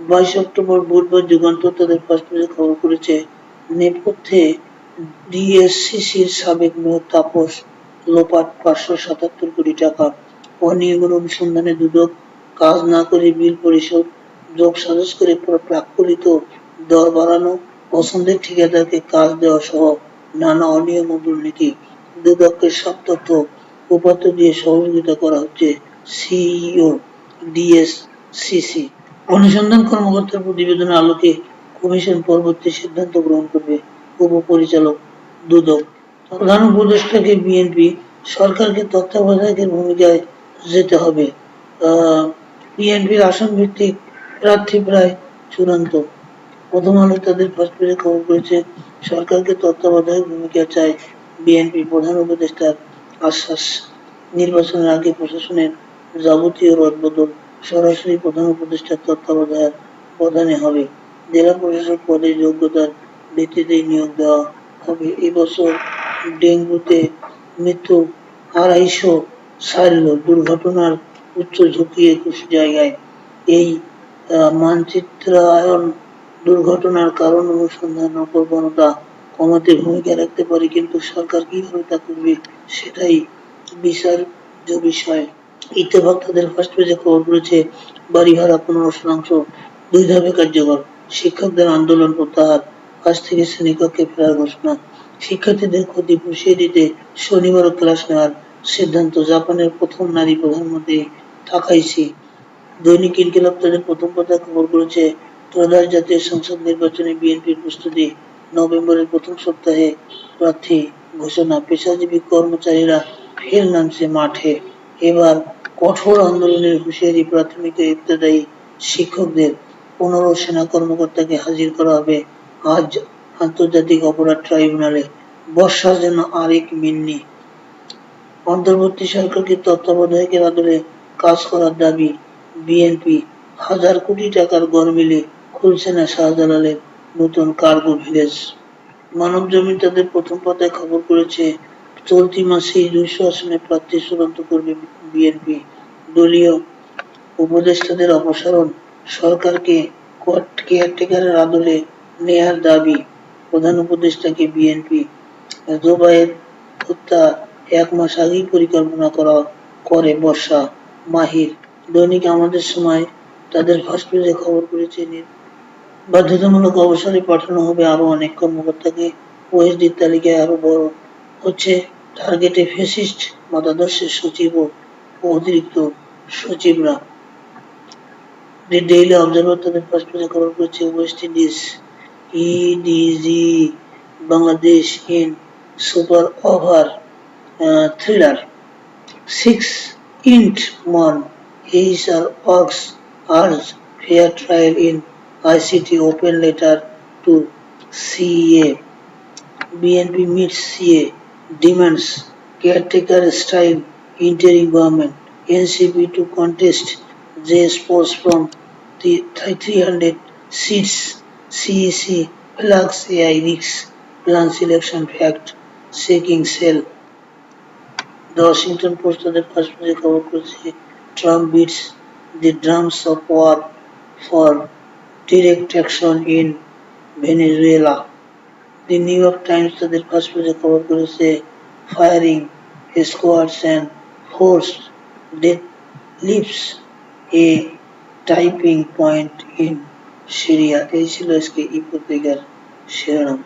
বাইশ অক্টোবর বুধবার যুগান্তর তাদের পেজে খবর করেছে, নেপথ্যে ডিএসসিসির সাবেক মেয়র তাপস লোপাট পাঁচশো সাতাত্তর কোটি টাকা অনিয়মের অনুসন্ধানে দুদক কাজ না করে বিল পরিশোধ যোগ সাজস করে প্রাক্কলিত দর বাড়ানো, পছন্দের ঠিকাদারকে কাজ দেওয়া সহ নানা অনিয়ম ও দুর্নীতি। দুদককে সব তথ্য উপাত্ত দিয়ে সহযোগিতা করা হচ্ছে সিইও ডিএসসিসি। অনুসন্ধান কর্মকর্তার প্রতিবেদনের আলোকে কমিশন পরবর্তী সিদ্ধান্ত গ্রহণ করবে উপপরিচালক দুদক। প্রধান উপদেষ্টাকে বিএনপি সরকারকে তত্ত্বাবধায়কের ভূমিকায় যেতে হবে। বিএনপির আসন ভিত্তিক প্রার্থী প্রায় চূড়ান্ত। প্রথম আলো তাদের ফার্স্ট খবর করেছে সরকারকে তত্ত্বাবধায়ক ভূমিকা চায় বিএনপি প্রধান উপদেষ্টার আশ্বাস। নির্বাচনের আগে প্রশাসনের যাবতীয় রদবদল সরাসরি প্রধান উপদেষ্টার তত্ত্বাবধায়ক প্রধানে হবে। জেলা প্রশাসক পদে যোগ্যতার ভিত্তিতে নিয়োগ দেওয়া হবে। এবছর ডেঙ্গুতে মৃত্যু আড়াইশো ছাড়ল দুর্ঘটনার উচ্চ ঝুঁকি একুশ জায়গায়। এই মানচিত্রায়ন দুর্ঘটনার কারণ অনুসন্ধান প্রবণতা কমাতে ভূমিকা রাখতে পারে, কিন্তু সরকার কীভাবে তা করবে সেটাই বিচার্য বিষয়। ইত্তেফাক তাদের ফার্স্ট পেজে খবর করেছে বাড়ি ভাড়া পনেরো শতাংশ দুই ধাপে কার্যকর। শিক্ষকদের আন্দোলন প্রত্যাহার আজ থেকে শ্রেণীকক্ষে ফেরার ঘোষণা। শিক্ষার্থীদের ক্ষতি পুষিয়ে দিতে শনিবারও ক্লাস নেওয়ার সিদ্ধান্ত জাপানের প্রথম নারী প্রধানমন্ত্রী তাকাইছি দৈনিক ইনকিলাব তাদের প্রথম কথা খবর করেছে, ত্রয়োদশ জাতীয় সংসদ নির্বাচনে বিএনপির প্রস্তুতি নভেম্বরের প্রথম সপ্তাহে প্রার্থী ঘোষণা। পেশাজীবী কর্মচারীরা ফের নামছে মাঠে। এবার কঠোর আন্দোলনের হুঁশিয়ারি প্রাথমিক ও শিক্ষকদের পনেরো সেনা কর্মকর্তাকে হাজির করা হবে। আজ আন্তর্জাতিক অপরাধ ট্রাইব্যুনালে। বর্ষার যেন আরেক মিন্নি। অন্তর্বর্তী সরকারকে তত্ত্বাবধায়কের আদলে কাজ করার দাবি বিএনপি। হাজার কোটি টাকার গরমিলে খুলছে না শাহজালালের নতুন কার্গো ভিলেজ। মানব জমি তাদের প্রথম পাতায় খবর করেছে, চলতি মাসেই দুইশো আসনে প্রার্থী চূড়ান্ত করবে বিএনপি। দলীয় উপদেষ্টাদের অপসারণ সরকারকে কেয়ারটেকারের আদলে নেয়ার দাবি প্রধান উপদেষ্টাকে বিএনপি। জোবায়ের হত্যা এক মাস আগেই পরিকল্পনা করা করে বর্ষা মাহির। দৈনিক আমাদের সময় তাদের পেজে খবর করেছে বাধ্যতামূলক অবসরে পাঠানো হবে আরও অনেক কর্মকর্তাকে। ওএসডির তালিকায় আরও বড় হচ্ছে টার্গেটে ফেসিস্ট মতাদর্শের সচিব ও অতিরিক্ত সচিবরা। দি ডেইলি অবজারভার তাদের পেজে খবর করেছে West Indies ইডিজি Bangladesh in super over thriller six int মন HR orgs urge fair trial in ICT open letter to CA BNP meets CA demands caretaker style, interim government NCP to contest JS post from the 300 seats CEC flags AI risks plans election fact shaking cell The Washington Post তাদের first পেজে খবর করেছে Trump beats the drums of war for direct action in Venezuela the New York Times তাদের first পেজে খবর করেছে firing squads and force death leaves a typing point in Syria, Achilles के echo trigger शरणम